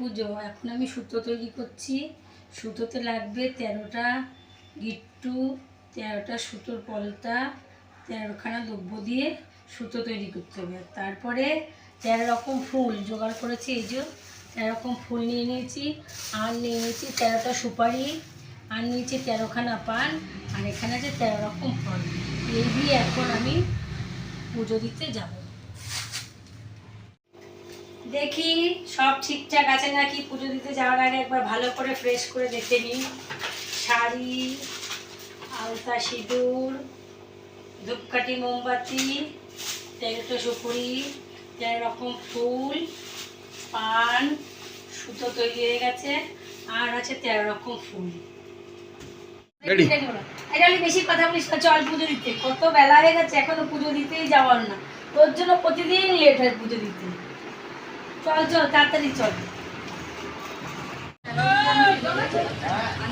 পুজো, এখন আমি সুতো তৈরি করছি। সুতোতে লাগবে তেরোটা গিট্টু, তেরোটা সুতোর পলতা, তেরোখানা দ্রব্য দিয়ে সুতো তৈরি করতে হবে। তারপরে তেরো রকম ফুল জোগাড় করেছি, এই যে তেরো রকম ফুল নিয়ে নিয়েছি। আর নিয়ে নিয়েছি তেরোটা সুপারি, আর নিয়েছি তেরোখানা পান, আর এখানে আছে তেরো রকম ফল। এই দিয়ে এখন আমি পুজো দিতে যাব। দেখি সব ঠিকঠাক আছে নাকি? পুজো দিতে যাওয়ার আগে একবার ভালো করে ফ্রেশ করে দেখে নিই। শাড়ি আলতা সিঁদুর ধূপকাঠি মোমবাতি তেরোটা সুপুরি তেরো রকম ফুল পান সুতো তৈরি হয়ে গেছে আর আছে তেরো রকম ফুল। বেশি কথা বলিস না চল পুজো দিতে। কত বেলা হয়ে গেছে এখনও পুজো দিতেই যাওয়ার না। তোর জন্য প্রতিদিন লেট হয় পুজো দিতে।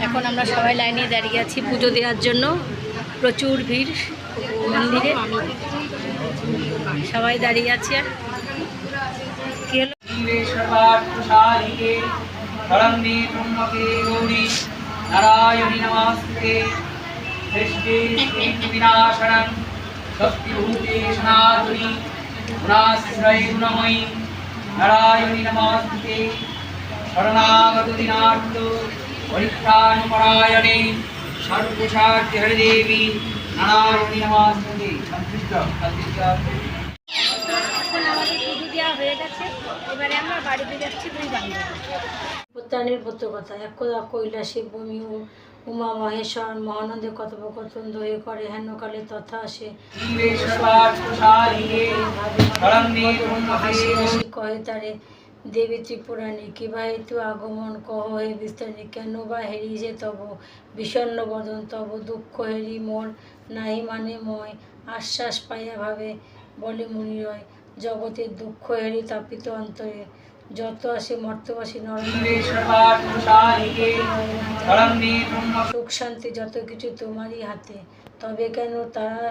এখন আমরা সবাই লাইনে দাঁড়িয়ে আছি পুজো দেওয়ার জন্য। প্রচুর ভিড় মন্দিরে। সবাই দাঁড়িয়ে আছে। গৌরী নারায়ণী নমস্তে সৃষ্টি নারায়ণী নমস্তে শরণাগত দিনার্থ পরিত্রাণপরায়ণে সর্বসাধ্য হরিদেবী নারায়ণী নমস্তে এবারে আমরা বাড়িতে যাচ্ছি দুই কথা কৈলাসে ও উমা মহেশ্বর মহানন্দে কথোপকথন দয়ে করে হেনকালে তথা আসে। শিবে কহে তারে দেবী ত্রিপুরাণী কিবা হেতু আগমন কহ হে বিস্তারিণী কেন বা হেরি যে তব বিষণ্ণ বদন তব দুঃখ হেরি মোর নাহি মানে ময় আশ্বাস পাইয়া ভাবে বলে মুনিরয় জগতের দুঃখ হেরি তাপিত অন্তরে যত আসে মর্তবাসী নর শিবে সর্বার্থসাধিকে শরণ্যে ত্রম্বকে সুখ শান্তি যত কিছু তোমারই হাতে। তবে কেন তারা